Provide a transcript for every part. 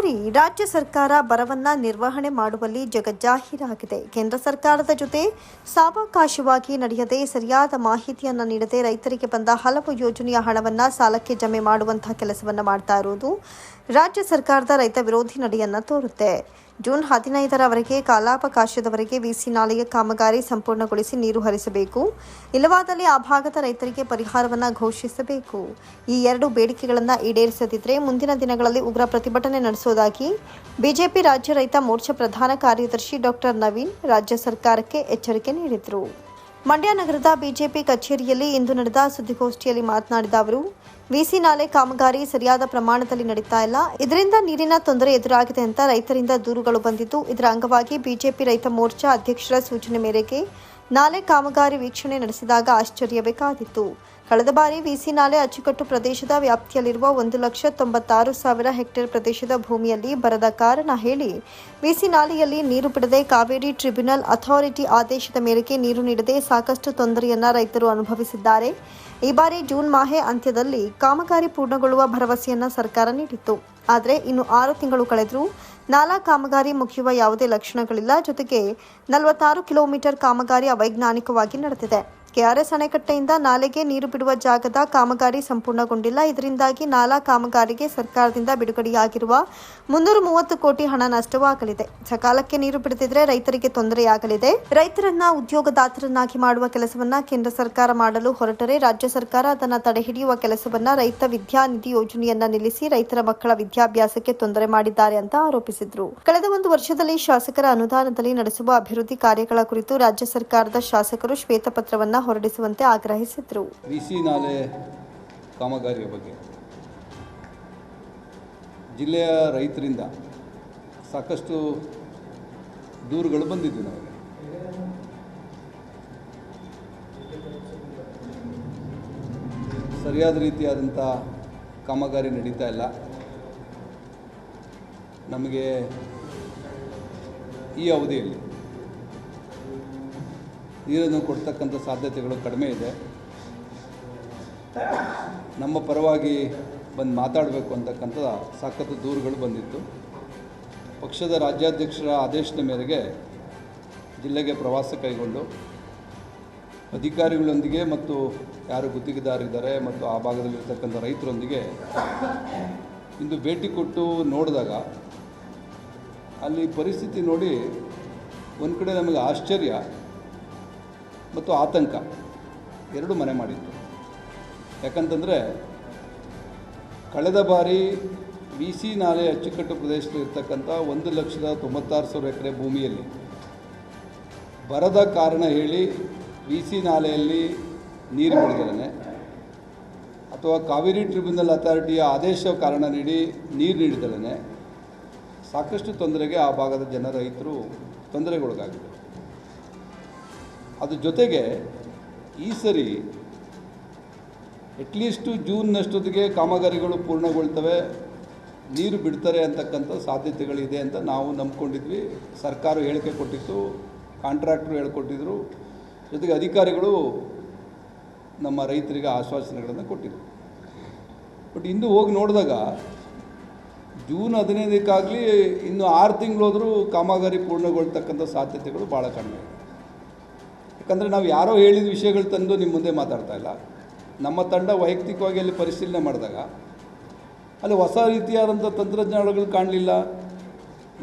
ಬಾರಿ ರಾಜ್ಯ ಸರ್ಕಾರ ಬರವನ್ನ ನಿರ್ವಹಣೆ ಮಾಡುವಲ್ಲಿ ಜಗಜ್ಜಾಹೀರಾಗಿದೆ. ಕೇಂದ್ರ ಸರ್ಕಾರದ ಜೊತೆ ಸಾವಕಾಶವಾಗಿ ನಡೆಯದೆ ಸರಿಯಾದ ಮಾಹಿತಿಯನ್ನ ನೀಡದೆ ರೈತರಿಗೆ ಬಂದ ಹಲವು ಯೋಜನೆಯ ಹಣವನ್ನ ಸಾಲಕ್ಕೆ ಜಮೆ ಮಾಡುವಂತಹ ಕೆಲಸವನ್ನ ಮಾಡ್ತಾ ಇರುವುದು ರಾಜ್ಯ ಸರ್ಕಾರದ ರೈತ ವಿರೋಧಿ ನಡೆಯನ್ನ ತೋರುತ್ತೆ. ಜೂನ್ ಹದಿನೈದರವರೆಗೆ ಕಾಲಾವಕಾಶದವರೆಗೆ ವಿಸಿ ನಾಲೆಯ ಕಾಮಗಾರಿ ಸಂಪೂರ್ಣಗೊಳಿಸಿ ನೀರು ಹರಿಸಬೇಕು. ಇಲ್ಲವಾದಲ್ಲಿ ಆ ಭಾಗದ ರೈತರಿಗೆ ಪರಿಹಾರವನ್ನು ಘೋಷಿಸಬೇಕು. ಈ ಎರಡು ಬೇಡಿಕೆಗಳನ್ನು ಈಡೇರಿಸದಿದ್ದರೆ ಮುಂದಿನ ದಿನಗಳಲ್ಲಿ ಉಗ್ರ ಪ್ರತಿಭಟನೆ ನಡೆಸುವುದಾಗಿ ಬಿಜೆಪಿ ರಾಜ್ಯ ರೈತ ಮೋರ್ಚಾ ಪ್ರಧಾನ ಕಾರ್ಯದರ್ಶಿ ಡಾಕ್ಟರ್ ನವೀನ್ ರಾಜ್ಯ ಸರ್ಕಾರಕ್ಕೆ ಎಚ್ಚರಿಕೆ ನೀಡಿದರು. ಮಂಡ್ಯ ನಗರದ ಬಿಜೆಪಿ ಕಚೇರಿಯಲ್ಲಿ ಇಂದು ನಡೆದ ಸುದ್ದಿಗೋಷ್ಠಿಯಲ್ಲಿ ಮಾತನಾಡಿದ ಅವರು ವಿಸಿ ನಾಲೆ ಕಾಮಗಾರಿ ಸರಿಯಾದ ಪ್ರಮಾಣದಲ್ಲಿ ನಡೀತಾ ಇಲ್ಲ. ಇದರಿಂದ ನೀರಿನ ತೊಂದರೆ ಎದುರಾಗಿದೆ ಅಂತ ರೈತರಿಂದ ದೂರುಗಳು ಬಂದಿದ್ದು, ಇದರ ಅಂಗವಾಗಿ ಬಿಜೆಪಿ ರೈತ ಮೋರ್ಚಾ ಅಧ್ಯಕ್ಷರ ಸೂಚನೆ ಮೇರೆಗೆ ನಾಲೆ ಕಾಮಗಾರಿ ವೀಕ್ಷಣೆ ನಡೆಸಿದಾಗ ಆಶ್ಚರ್ಯವೇ ಕಾದಿತ್ತು ಕಳೆದ ಬಾರಿ ವಿಸಿ ನಾಲೆ ಅಚ್ಚುಕಟ್ಟು ಪ್ರದೇಶದ ವ್ಯಾಪ್ತಿಯಲ್ಲಿರುವ ಒಂದು ಲಕ್ಷ ತೊಂಬತ್ತಾರು ಸಾವಿರ ಹೆಕ್ಟೇರ್ ಪ್ರದೇಶದ ಭೂಮಿಯಲ್ಲಿ ಬರದ ಕಾರಣ ಹೇಳಿ, ವಿಸಿ ನಾಲೆಯಲ್ಲಿ ನೀರು ಬಿಡದೆ ಕಾವೇರಿ ಟ್ರಿಬ್ಯುನಲ್ ಅಥಾರಿಟಿ ಆದೇಶದ ಮೇರೆಗೆ ನೀರು ನೀಡದೆ ಸಾಕಷ್ಟು ತೊಂದರೆಯನ್ನು ರೈತರು ಅನುಭವಿಸಿದ್ದಾರೆ. ಈ ಬಾರಿ ಜೂನ್ ಮಾಹೆ ಅಂತ್ಯದಲ್ಲಿ ಕಾಮಗಾರಿ ಪೂರ್ಣಗೊಳ್ಳುವ ಭರವಸೆಯನ್ನ ಸರ್ಕಾರ ನೀಡಿತ್ತು. ಆದರೆ ಇನ್ನು ಆರು ತಿಂಗಳು ಕಳೆದರೂ ನಾಲಾ ಕಾಮಗಾರಿ ಮುಗಿಯುವ ಯಾವುದೇ ಲಕ್ಷಣಗಳಿಲ್ಲ. ಜೊತೆಗೆ ನಲವತ್ತಾರು ಕಿಲೋಮೀಟರ್ ಕಾಮಗಾರಿ ಅವೈಜ್ಞಾನಿಕವಾಗಿ ನಡೆದಿದೆ. ಕೆಆರ್ಎಸ್ ಅಣೆಕಟ್ಟೆಯಿಂದ ನಾಲೆಗೆ ನೀರು ಬಿಡುವ ಜಾಗದ ಕಾಮಗಾರಿ ಸಂಪೂರ್ಣಗೊಂಡಿಲ್ಲ. ಇದರಿಂದಾಗಿ ನಾಲಾ ಕಾಮಗಾರಿಗೆ ಸರ್ಕಾರದಿಂದ ಬಿಡುಗಡೆಯಾಗಿರುವ ಮುನ್ನೂರ ಮೂವತ್ತು ಕೋಟಿ ಹಣ ನಷ್ಟವಾಗಲಿದೆ. ಸಕಾಲಕ್ಕೆ ನೀರು ಬಿಡದಿದ್ರೆ ರೈತರಿಗೆ ತೊಂದರೆಯಾಗಲಿದೆ. ರೈತರನ್ನ ಉದ್ಯೋಗದಾತರನ್ನಾಗಿ ಮಾಡುವ ಕೆಲಸವನ್ನ ಕೇಂದ್ರ ಸರ್ಕಾರ ಮಾಡಲು ಹೊರಟರೆ ರಾಜ್ಯ ಸರ್ಕಾರ ಅದನ್ನು ತಡೆಹಿಡಿಯುವ ಕೆಲಸವನ್ನ ರೈತ ವಿದ್ಯಾನಿಧಿ ಯೋಜನೆಯನ್ನ ನಿಲ್ಲಿಸಿ ರೈತರ ಮಕ್ಕಳ ವಿದ್ಯಾಭ್ಯಾಸಕ್ಕೆ ತೊಂದರೆ ಮಾಡಿದ್ದಾರೆ ಅಂತ ಆರೋಪಿಸಿದ್ರು. ಕಳೆದ ಒಂದು ವರ್ಷದಲ್ಲಿ ಶಾಸಕರ ಅನುದಾನದಲ್ಲಿ ನಡೆಸುವ ಅಭಿವೃದ್ಧಿ ಕಾರ್ಯಗಳ ಕುರಿತು ರಾಜ್ಯ ಸರ್ಕಾರದ ಶಾಸಕರು ಶ್ವೇತಪತ್ರವನ್ನ ಹೊರಡಿಸುವಂತೆ ನಾಲೆ ಕಾಮಗಾರಿಯ ಬಗ್ಗೆ. ಜಿಲ್ಲೆಯ ರೈತರಿಂದ ಸಾಕಷ್ಟು ದೂರುಗಳು ಬಂದಿದ್ದು ನಾವು ಸರಿಯಾದ ರೀತಿಯಾದಂಥ ಕಾಮಗಾರಿ ನಡೀತಾ ಇಲ್ಲ. ನಮಗೆ ಈ ಅವಧಿಯಲ್ಲಿ ನೀರನ್ನು ಕೊಡ್ತಕ್ಕಂಥ ಸಾಧ್ಯತೆಗಳು ಕಡಿಮೆ ಇದೆ. ನಮ್ಮ ಪರವಾಗಿ ಬಂದು ಮಾತಾಡಬೇಕು ಅಂತಕ್ಕಂಥ ಸಾಕಷ್ಟು ದೂರುಗಳು ಬಂದಿತ್ತು. ಪಕ್ಷದ ರಾಜ್ಯಾಧ್ಯಕ್ಷರ ಆದೇಶದ ಮೇರೆಗೆ ಜಿಲ್ಲೆಗೆ ಪ್ರವಾಸ ಕೈಗೊಂಡು ಅಧಿಕಾರಿಗಳೊಂದಿಗೆ ಮತ್ತು ಯಾರು ಗುತ್ತಿಗೆದಾರಿದ್ದಾರೆ ಮತ್ತು ಆ ಭಾಗದಲ್ಲಿರ್ತಕ್ಕಂಥ ರೈತರೊಂದಿಗೆ ಇಂದು ಭೇಟಿ ಕೊಟ್ಟು ನೋಡಿದಾಗ ಅಲ್ಲಿ ಪರಿಸ್ಥಿತಿ ನೋಡಿ ಒಂದು ಕಡೆ ನಮಗೆ ಆಶ್ಚರ್ಯ. ಮತ್ತು ಆತಂಕ ಎರಡು ಮನೆ ಮಾಡಿತ್ತು. ಯಾಕಂತಂದರೆ ಕಳೆದ ಬಾರಿ ವಿ ಸಿ ನಾಲೆ ಅಚ್ಚುಕಟ್ಟು ಪ್ರದೇಶದಲ್ಲಿರ್ತಕ್ಕಂಥ ಒಂದು ಲಕ್ಷದ ತೊಂಬತ್ತಾರು ಸಾವಿರ ಎಕರೆ ಭೂಮಿಯಲ್ಲಿ ಬರದ ಕಾರಣ ಹೇಳಿ ವಿ ಸಿ ನಾಲೆಯಲ್ಲಿ ನೀರು ಬಿಡುಗಡೆ ಅಥವಾ ಕಾವೇರಿ ಟ್ರಿಬ್ಯುನಲ್ ಅಥಾರಿಟಿಯ ಆದೇಶ ಕಾರಣ ನೀಡಿ ನೀರು ನೀಡಿದಲೇ ಸಾಕಷ್ಟು ತೊಂದರೆಗೆ ಆ ಭಾಗದ ಜನ ರೈತರು ತೊಂದರೆಗೊಳಗಾಗಿದ್ದಾರೆ. ಅದ್ರ ಜೊತೆಗೆ ಈ ಸರಿ ಅಟ್ಲೀಸ್ಟು ಜೂನ್ನಷ್ಟೊತ್ತಿಗೆ ಕಾಮಗಾರಿಗಳು ಪೂರ್ಣಗೊಳ್ತವೆ, ನೀರು ಬಿಡ್ತಾರೆ ಅಂತಕ್ಕಂಥ ಸಾಧ್ಯತೆಗಳಿದೆ ಅಂತ ನಾವು ನಂಬ್ಕೊಂಡಿದ್ವಿ. ಸರ್ಕಾರ ಹೇಳಿಕೆ ಕೊಟ್ಟಿತ್ತು ಕಾಂಟ್ರಾಕ್ಟ್ರು ಹೇಳ್ಕೊಟ್ಟಿದ್ರು. ಜೊತೆಗೆ ಅಧಿಕಾರಿಗಳು ನಮ್ಮ ರೈತರಿಗೆ ಆಶ್ವಾಸನೆಗಳನ್ನು ಕೊಟ್ಟಿದ್ರು. ಬಟ್ ಇಂದು ಹೋಗಿ ನೋಡಿದಾಗ ಜೂನ್ ಹದಿನೈದಕ್ಕಾಗಲಿ ಇನ್ನು ಆರು ತಿಂಗಳೋದರೂ ಕಾಮಗಾರಿ ಪೂರ್ಣಗೊಳ್ತಕ್ಕಂಥ ಸಾಧ್ಯತೆಗಳು ಭಾಳ ಕಡಿಮೆ. ಯಾಕಂದರೆ ನಾವು ಯಾರೋ ಹೇಳಿದ ವಿಷಯಗಳು ತಂದು ನಿಮ್ಮ ಮುಂದೆ ಮಾತಾಡ್ತಾ ಇಲ್ಲ. ನಮ್ಮ ತಂಡ ವೈಯಕ್ತಿಕವಾಗಿ ಅಲ್ಲಿ ಪರಿಶೀಲನೆ ಮಾಡಿದಾಗ ಅಲ್ಲಿ ಹೊಸ ರೀತಿಯಾದಂಥ ತಂತ್ರಜ್ಞಾನಗಳು ಕಾಣಲಿಲ್ಲ,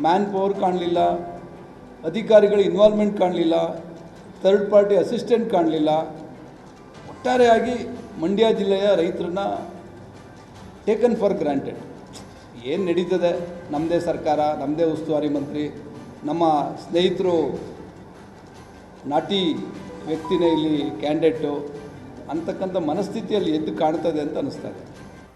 ಮ್ಯಾನ್ ಪವರ್ ಕಾಣಲಿಲ್ಲ, ಅಧಿಕಾರಿಗಳ ಇನ್ವಾಲ್ವ್ಮೆಂಟ್ ಕಾಣಲಿಲ್ಲ, ಥರ್ಡ್ ಪಾರ್ಟಿ ಅಸಿಸ್ಟೆಂಟ್ ಕಾಣಲಿಲ್ಲ. ಒಟ್ಟಾರೆಯಾಗಿ ಮಂಡ್ಯ ಜಿಲ್ಲೆಯ ರೈತರನ್ನ ಟೇಕನ್ ಫಾರ್ ಗ್ರಾಂಟೆಡ್. ಏನು ನಡೀತದೆ? ನಮ್ಮದೇ ಸರ್ಕಾರ ನಮ್ಮದೇ ಉಸ್ತುವಾರಿ ಮಂತ್ರಿ, ನಮ್ಮ ಸ್ನೇಹಿತರು ನಾಟಿ ವ್ಯಕ್ತಿನೇ ಇಲ್ಲಿ ಕ್ಯಾಂಡಿಡೇಟು ಅಂತಕ್ಕಂಥ ಮನಸ್ಥಿತಿಯಲ್ಲಿ ಎದ್ದು ಕಾಣ್ತದೆ ಅಂತ ಅನಿಸ್ತಾ ಇದೆ.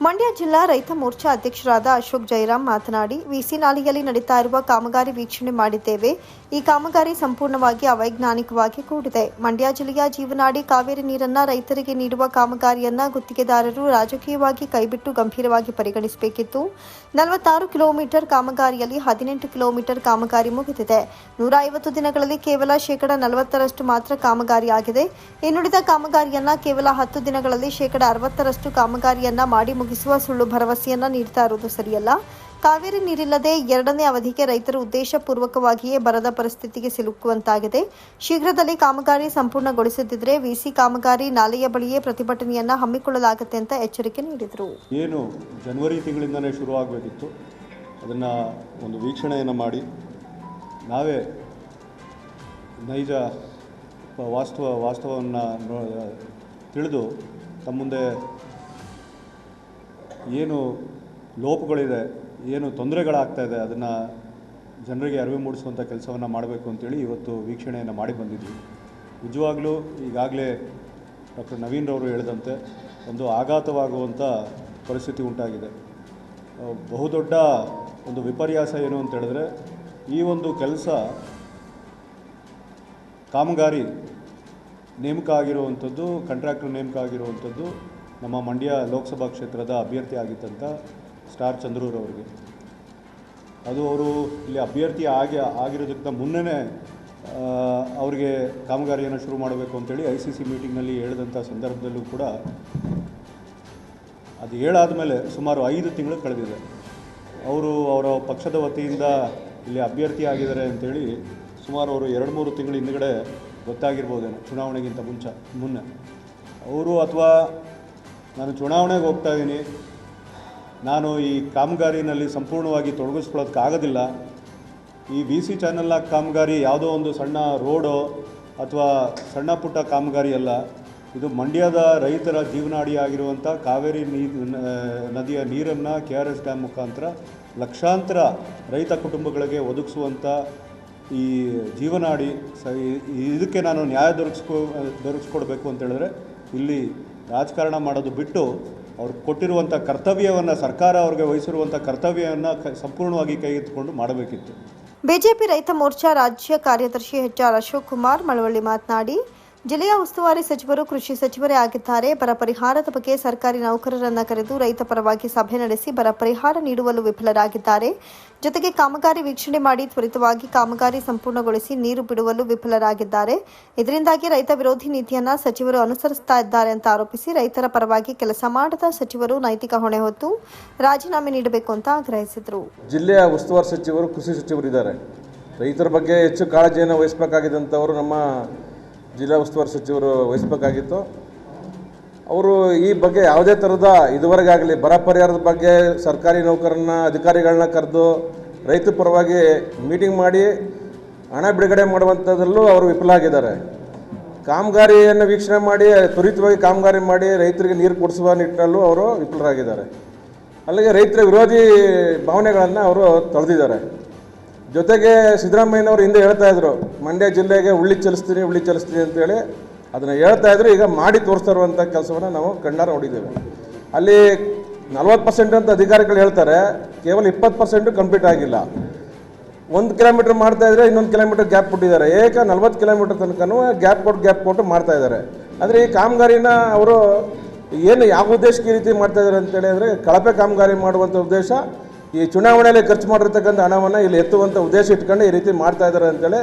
ಮಂಡ್ಯ ಜಿಲ್ಲಾ ರೈತ ಮೋರ್ಚಾ ಅಧ್ಯಕ್ಷರಾದ ಅಶೋಕ್ ಜೈರಾಮ್ ಮಾತನಾಡಿ, ವಿಸಿ ನಾಲೆಯಲ್ಲಿ ನಡೀತಾ ಇರುವ ಕಾಮಗಾರಿ ವೀಕ್ಷಣೆ ಮಾಡಿದ್ದೇವೆ. ಈ ಕಾಮಗಾರಿ ಸಂಪೂರ್ಣವಾಗಿ ಅವೈಜ್ಞಾನಿಕವಾಗಿ ಕೂಡಿದೆ. ಮಂಡ್ಯ ಜಿಲ್ಲೆಯ ಜೀವನಾಡಿ ಕಾವೇರಿ ನೀರನ್ನ ರೈತರಿಗೆ ನೀಡುವ ಕಾಮಗಾರಿಯನ್ನ ಗುತ್ತಿಗೆದಾರರು ರಾಜಕೀಯವಾಗಿ ಕೈಬಿಟ್ಟು ಗಂಭೀರವಾಗಿ ಪರಿಗಣಿಸಬೇಕಿತ್ತು. ನಲವತ್ತಾರು ಕಿಲೋಮೀಟರ್ ಕಾಮಗಾರಿಯಲ್ಲಿ ಹದಿನೆಂಟು ಕಿಲೋಮೀಟರ್ ಕಾಮಗಾರಿ ಮುಗಿದಿದೆ. ನೂರ ಐವತ್ತು ದಿನಗಳಲ್ಲಿ ಕೇವಲ ಶೇಕಡ ನಲವತ್ತರಷ್ಟು ಮಾತ್ರ ಕಾಮಗಾರಿ ಕಾಮಗಾರಿಯಾಗಿದೆ. ಇನ್ನುಳಿದ ಕಾಮಗಾರಿಯನ್ನ ಕೇವಲ ಹತ್ತು ದಿನಗಳಲ್ಲಿ ಶೇಕಡ ಅರವತ್ತರಷ್ಟು ಕಾಮಗಾರಿಯನ್ನ ಮಾಡಿ ಮುಗಿಸುವ ಸುಳ್ಳು ಭರವಸೆಯನ್ನ ನೀಡ್ತಾ ಇರುವುದು ಸರಿಯಲ್ಲ. ಕಾವೇರಿ ನೀರಿಲ್ಲದೆ ಎರಡನೇ ಅವಧಿಗೆ ರೈತರು ಉದ್ದೇಶಪೂರ್ವಕವಾಗಿಯೇ ಬರದ ಪರಿಸ್ಥಿತಿಗೆ ಸಿಲುಕುವಂತಾಗಿದೆ. ಶೀಘ್ರದಲ್ಲಿ ಕಾಮಗಾರಿ ಸಂಪೂರ್ಣಗೊಳಿಸದಿದ್ದರೆ ವಿಸಿ ಕಾಮಗಾರಿ ನಾಲೆಯ ಬಳಿಯೇ ಪ್ರತಿಭಟನೆಯನ್ನ ಹಮ್ಮಿಕೊಳ್ಳಲಾಗುತ್ತೆ ಅಂತ ಎಚ್ಚರಿಕೆ ನೀಡಿದರು. ಏನು ಜನವರಿ ತಿಂಗಳಿಂದನೇ ಶುರು ಆಗಬೇಕಿತ್ತು ಅದನ್ನು ಒಂದು ವೀಕ್ಷಣೆಯನ್ನು ಮಾಡಿ. ನಾವೇ ನೈಜ ವಾಸ್ತವ, ವಾಸ್ತವವನ್ನು ತಿಳಿದು ತಮ್ಮ ಮುಂದೆ ಏನು ಲೋಪಗಳಿದೆ, ಏನು ತೊಂದರೆಗಳಾಗ್ತಾ ಇದೆ ಅದನ್ನು ಜನರಿಗೆ ಅರಿವು ಮೂಡಿಸುವಂಥ ಕೆಲಸವನ್ನು ಮಾಡಬೇಕು ಅಂತೇಳಿ ಇವತ್ತು ವೀಕ್ಷಣೆಯನ್ನು ಮಾಡಿ ಬಂದಿದ್ವಿ. ನಿಜವಾಗಲೂ ಈಗಾಗಲೇ ಡಾಕ್ಟರ್ ನವೀನ್ ರವರು ಹೇಳಿದಂತೆ ಒಂದು ಆಘಾತವಾಗುವಂಥ ಪರಿಸ್ಥಿತಿ ಉಂಟಾಗಿದೆ. ಬಹುದೊಡ್ಡ ಒಂದು ವಿಪರ್ಯಾಸ ಏನು ಅಂತ ಹೇಳಿದ್ರೆ, ಈ ಒಂದು ಕೆಲಸ ಕಾಮಗಾರಿ ನೇಮಕ ಆಗಿರುವಂಥದ್ದು ಕಾಂಟ್ರಾಕ್ಟರ್ ನೇಮಕ ಆಗಿರುವಂಥದ್ದು ನಮ್ಮ ಮಂಡ್ಯ ಲೋಕಸಭಾ ಕ್ಷೇತ್ರದ ಅಭ್ಯರ್ಥಿ ಆಗಿದ್ದಂಥ ಸ್ಟಾರ್ ಚಂದ್ರೂರವ್ರಿಗೆ ಅದು ಅವರು ಇಲ್ಲಿ ಅಭ್ಯರ್ಥಿ ಆಗಿ, ಆಗಿರೋದಕ್ಕಿಂತ ಮುನ್ನೇ ಅವರಿಗೆ ಕಾಮಗಾರಿಯನ್ನು ಶುರು ಮಾಡಬೇಕು ಅಂತೇಳಿ ಐ ಸಿ ಸಿ ಮೀಟಿಂಗ್ನಲ್ಲಿ ಹೇಳಿದಂಥ ಸಂದರ್ಭದಲ್ಲೂ ಕೂಡ ಅದು ಹೇಳಾದ ಮೇಲೆ ಸುಮಾರು ಐದು ತಿಂಗಳು ಕಳೆದಿದೆ. ಅವರು ಅವರ ಪಕ್ಷದ ವತಿಯಿಂದ ಇಲ್ಲಿ ಅಭ್ಯರ್ಥಿ ಆಗಿದ್ದಾರೆ ಅಂತೇಳಿ ಸುಮಾರು ಅವರು ಎರಡು ಮೂರು ತಿಂಗಳ ಹಿಂದುಗಡೆ ಗೊತ್ತಾಗಿರ್ಬೋದೇನೋ, ಚುನಾವಣೆಗಿಂತ ಮುಂಚೆ, ಮುನ್ನೆ. ಅವರು ಅಥವಾ ನಾನು ಚುನಾವಣೆಗೆ ಹೋಗ್ತಾ ಇದ್ದೀನಿ. ನಾನು ಈ ಕಾಮಗಾರಿನಲ್ಲಿ ಸಂಪೂರ್ಣವಾಗಿ ತೊಡಗಿಸ್ಕೊಳ್ಳೋದಕ್ಕಾಗೋದಿಲ್ಲ. ಈ ವಿ ಸಿ ಚಾನಲ್ನ ಕಾಮಗಾರಿ ಯಾವುದೋ ಒಂದು ಸಣ್ಣ ರೋಡೋ ಅಥವಾ ಸಣ್ಣ ಪುಟ್ಟ ಕಾಮಗಾರಿ ಅಲ್ಲ. ಇದು ಮಂಡ್ಯದ ರೈತರ ಜೀವನಾಡಿಯಾಗಿರುವಂಥ ಕಾವೇರಿ ನೀ ನದಿಯ ನೀರನ್ನು ಕೆ ಆರ್ ಎಸ್ ಡ್ಯಾಮ್ ಮುಖಾಂತರ ಲಕ್ಷಾಂತರ ರೈತ ಕುಟುಂಬಗಳಿಗೆ ಒದಗಿಸುವಂಥ ಈ ಜೀವನಾಡಿ. ಸ ಇದಕ್ಕೆ ನಾನು ನ್ಯಾಯ ದೊರಕಿಸ್ಕೊ, ದೊರಕಿಸ್ಕೊಡ್ಬೇಕು ಅಂತ ಹೇಳಿದ್ರೆ ಇಲ್ಲಿ ರಾಜಕಾರಣ ಮಾಡೋದು ಬಿಟ್ಟು ಅವ್ರು ಕೊಟ್ಟಿರುವಂಥ ಕರ್ತವ್ಯವನ್ನು ಸರ್ಕಾರ ಅವ್ರಿಗೆ ವಹಿಸಿರುವಂಥ ಕರ್ತವ್ಯವನ್ನು ಸಂಪೂರ್ಣವಾಗಿ ಕೈಗೆತ್ತಿಕೊಂಡು ಮಾಡಬೇಕಿತ್ತು. ಬಿಜೆಪಿ ರೈತ ಮೋರ್ಚಾ ರಾಜ್ಯ ಕಾರ್ಯದರ್ಶಿ ಎಚ್ ಆರ್ ಅಶೋಕ್ ಕುಮಾರ್ ಮಳವಳ್ಳಿ ಮಾತನಾಡಿ ಜಿಲ್ಲೆಯ ಉಸ್ತುವಾರಿ ಸಚಿವರು, ಕೃಷಿ ಸಚಿವರೇ ಆಗಿದ್ದಾರೆ. ಬರ ಪರಿಹಾರದ ಬಗ್ಗೆ ಸರ್ಕಾರಿ ನೌಕರರನ್ನ ಕರೆದು ರೈತ ಪರವಾಗಿ ಸಭೆ ನಡೆಸಿ ಬರ ಪರಿಹಾರ ನೀಡುವಲ್ಲೂ ವಿಫಲರಾಗಿದ್ದಾರೆ. ಜೊತೆಗೆ ಕಾಮಗಾರಿ ವೀಕ್ಷಣೆ ಮಾಡಿ ತ್ವರಿತವಾಗಿ ಕಾಮಗಾರಿ ಸಂಪೂರ್ಣಗೊಳಿಸಿ ನೀರು ಬಿಡುವಲ್ಲೂ ವಿಫಲರಾಗಿದ್ದಾರೆ. ಇದರಿಂದಾಗಿ ರೈತ ವಿರೋಧಿ ನೀತಿಯನ್ನ ಸಚಿವರು ಅನುಸರಿಸ್ತಾ ಇದ್ದಾರೆ ಅಂತ ಆರೋಪಿಸಿ ರೈತರ ಪರವಾಗಿ ಕೆಲಸ ಮಾಡದ ಸಚಿವರು ನೈತಿಕ ಹೊಣೆ ಹೊತ್ತು ರಾಜೀನಾಮೆ ನೀಡಬೇಕು ಅಂತ ಆಗ್ರಹಿಸಿದರು. ಜಿಲ್ಲೆಯ ಉಸ್ತುವಾರಿ ಸಚಿವರು, ಕೃಷಿ ಸಚಿವರಿದ್ದಾರೆ. ರೈತರ ಬಗ್ಗೆ ಹೆಚ್ಚು ಕಾಳಜಿಯನ್ನು ವಹಿಸಬೇಕಾಗಿದ್ದಂಥವರು ನಮ್ಮ ಜಿಲ್ಲಾ ಉಸ್ತುವಾರಿ ಸಚಿವರು ವಹಿಸಬೇಕಾಗಿತ್ತು. ಅವರು ಈ ಬಗ್ಗೆ ಯಾವುದೇ ಥರದ ಇದುವರೆಗಾಗಲಿ ಬರ ಪರಿಹಾರದ ಬಗ್ಗೆ ಸರ್ಕಾರಿ ನೌಕರನ್ನ, ಅಧಿಕಾರಿಗಳನ್ನ ಕರೆದು ರೈತ ಪರವಾಗಿ ಮೀಟಿಂಗ್ ಮಾಡಿ ಹಣ ಬಿಡುಗಡೆ ಮಾಡುವಂಥದ್ರಲ್ಲೂ ಅವರು ವಿಫಲ ಆಗಿದ್ದಾರೆ. ಕಾಮಗಾರಿಯನ್ನು ವೀಕ್ಷಣೆ ಮಾಡಿ, ತ್ವರಿತವಾಗಿ ಕಾಮಗಾರಿ ಮಾಡಿ ರೈತರಿಗೆ ನೀರು ಕೊಡಿಸುವ ನಿಟ್ಟಿನಲ್ಲೂ ಅವರು ವಿಫಲರಾಗಿದ್ದಾರೆ. ಅಲ್ಲಿಗೆ ರೈತರ ವಿರೋಧಿ ಭಾವನೆಗಳನ್ನು ಅವರು ತೊಳೆದಿದ್ದಾರೆ. ಜೊತೆಗೆ ಸಿದ್ದರಾಮಯ್ಯನವರು ಹಿಂದೆ ಹೇಳ್ತಾ ಇದ್ರು, ಮಂಡ್ಯ ಜಿಲ್ಲೆಗೆ ಉಳ್ಳಿ ಚಲಿಸ್ತೀನಿ ಉಳ್ಳಿ ಚಲಿಸ್ತೀನಿ ಅಂತೇಳಿ ಅದನ್ನು ಹೇಳ್ತಾ ಇದ್ರು, ಈಗ ಮಾಡಿ ತೋರಿಸ್ತಾ ಇರುವಂಥ ಕೆಲಸವನ್ನು ನಾವು ಕಣ್ಣಾರ ನೋಡಿದ್ದೇವೆ. ಅಲ್ಲಿ ನಲ್ವತ್ತು ಪರ್ಸೆಂಟ್ ಅಂತ ಅಧಿಕಾರಿಗಳು ಹೇಳ್ತಾರೆ, ಕೇವಲ ಇಪ್ಪತ್ತು ಪರ್ಸೆಂಟು ಕಂಪ್ಲೀಟ್ ಆಗಿಲ್ಲ. ಒಂದು ಕಿಲೋಮೀಟ್ರ್ ಮಾಡ್ತಾ ಇದ್ರೆ ಇನ್ನೊಂದು ಕಿಲೋಮೀಟರ್ ಗ್ಯಾಪ್ ಕೊಟ್ಟಿದ್ದಾರೆ. ಏಕ ನಲ್ವತ್ತು ಕಿಲೋಮೀಟರ್ ತನಕನೂ ಗ್ಯಾಪ್ ಕೊಟ್ಟು ಗ್ಯಾಪ್ ಕೊಟ್ಟು ಮಾಡ್ತಾ ಇದ್ದಾರೆ. ಆದರೆ ಈ ಕಾಮಗಾರಿನ ಅವರು ಏನು ಯಾವ ಉದ್ದೇಶಕ್ಕೆ ಈ ರೀತಿ ಮಾಡ್ತಾ ಇದ್ದಾರೆ ಅಂತೇಳಿ ಅಂದರೆ ಕಳಪೆ ಕಾಮಗಾರಿ ಮಾಡುವಂಥ ಉದ್ದೇಶ ಈ ಚುನಾವಣೆಯಲ್ಲಿ ಖರ್ಚು ಮಾಡಿರ್ತಕ್ಕಂಥ ಹಣವನ್ನು ಇಲ್ಲಿ ಎತ್ತುವಂಥ ಉದ್ದೇಶ ಇಟ್ಕೊಂಡು ಈ ರೀತಿ ಮಾಡ್ತಾ ಇದ್ದಾರೆ ಅಂತೇಳಿ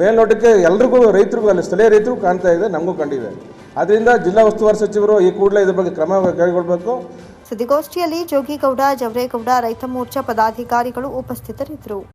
ಮೇಲ್ನೋಟಕ್ಕೆ ಎಲ್ರಿಗೂ ರೈತರಿಗೂ ಅಲ್ಲಿ ಸ್ಥಳೀಯ ರೈತರಿಗೂ ಕಾಣ್ತಾ ಇದೆ, ನಮಗೂ ಕಂಡಿದೆ. ಅದರಿಂದ ಜಿಲ್ಲಾ ಉಸ್ತುವಾರಿ ಸಚಿವರು ಈ ಕೂಡಲೇ ಇದ್ರ ಬಗ್ಗೆ ಕ್ರಮ ಕೈಗೊಳ್ಳಬೇಕು ಸುದ್ದಿಗೋಷ್ಠಿಯಲ್ಲಿ ಜೋಗಿಗೌಡ, ಜವರೇಗೌಡ ರೈತ ಮೋರ್ಚಾ ಪದಾಧಿಕಾರಿಗಳು ಉಪಸ್ಥಿತರಿದ್ದರು.